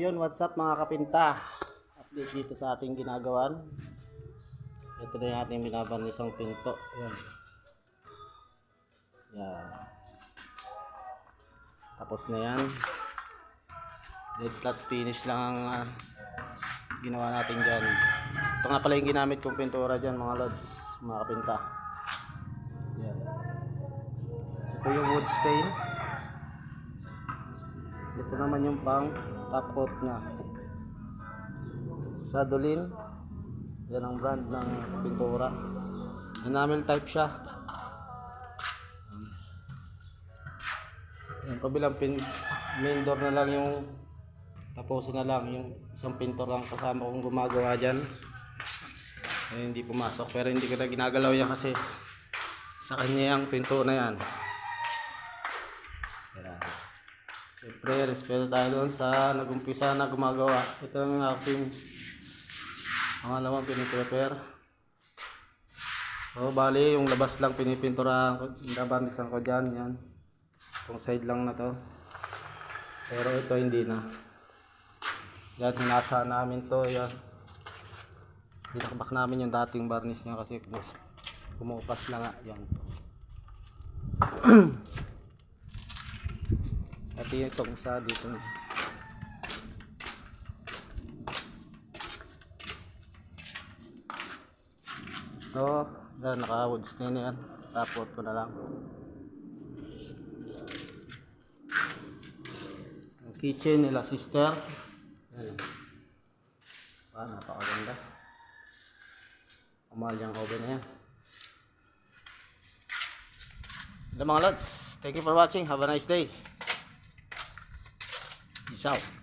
Yun, what's up mga kapinta? Update dito sa ating ginagawan. Ito na yung ating binaban isang pinto. Yan. Yan. Tapos na yan. Dead flat finish lang ang ah, ginawa natin dyan. Ito nga pala yung ginamit kong pintura dyan mga lods, mga kapinta. Yan. Ito yung wood stain. Ito naman yung pang top coat niya. Sadolin. Yan ang brand ng pintura. Enamel type siya. Yung kabilang pin, main door na lang yung tapusin na lang yung isang pintor lang kasama kong gumagawa dyan. Eh, hindi pumasok pero hindi ko na ginagalaw yan kasi sa kanya yung pinto na. Yan. Siyempre, respeto tayo doon sa nag-umpisa na gumagawa. Ito ang aking pangalawang piniprepare. So, bali, yung labas lang pinipintura ko, nabarnisan ko dyan, yan. Itong side lang na to. Pero ito hindi na. Yan, hinasa namin to, yan. Binakbak namin yung dating varnish niya kasi kumupas na nga, yan. At yung itong isa dito. So, yan, naka-woods na yan. Tapot ko na lang. Ang kitchen nila sister. Yan. Ah, napakaganda. Kamahal yung oven na yan. Ito mga lods, thank you for watching. Have a nice day. 介绍。